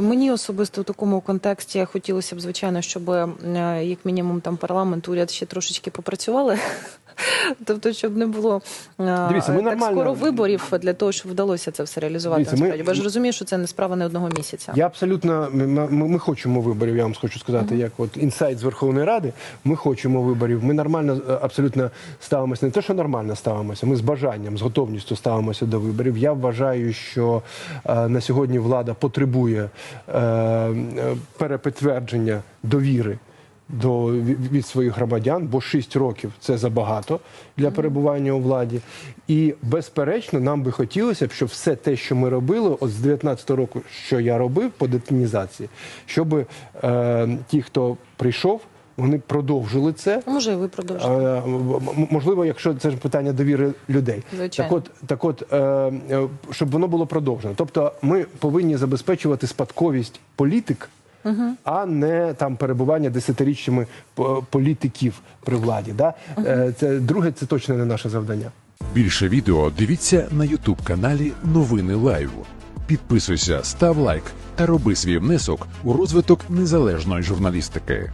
Мені особисто в такому контексті хотілося б, звичайно, щоб е, як мінімум там парламент, уряд ще трошечки попрацювали. Тобто, щоб не було е, Дивіться, ми так нормально- скоро виборів для того, щоб вдалося це все реалізувати. Дивіться, ми- насправді. Бо я ж розумію, що це не справа не одного місяця. Я абсолютно ми, ми, ми хочемо виборів. Я вам хочу сказати, як от інсайт з Верховної Ради. Ми хочемо виборів. Ми нормально е, абсолютно ставимося. Не те, що нормально ставимося. Ми з бажанням, з готовністю ставимося до виборів. Я вважаю, що е, на сьогодні влада потребує е, е, перепідтвердження довіри. До від своїх громадян, бо 6 років це забагато для перебування у владі. І безперечно, нам би хотілося б, щоб все те, що ми робили, от з 19-го року, що я робив по детінізації, щоб е, ті, хто прийшов, вони продовжили це. Може, і ви продовжите. Е, Можливо, якщо це ж питання довіри людей, Звичайно. так от, так от, е, е, щоб воно було продовжено. Тобто, ми повинні забезпечувати спадковість політик, а не там перебування десятиріччями політиків при владі. Да? Е, Це друге, це точно не наше завдання. Більше відео дивіться на Ютуб каналі Новини Лайв. Підписуйся, став лайк та роби свій внесок у розвиток незалежної журналістики.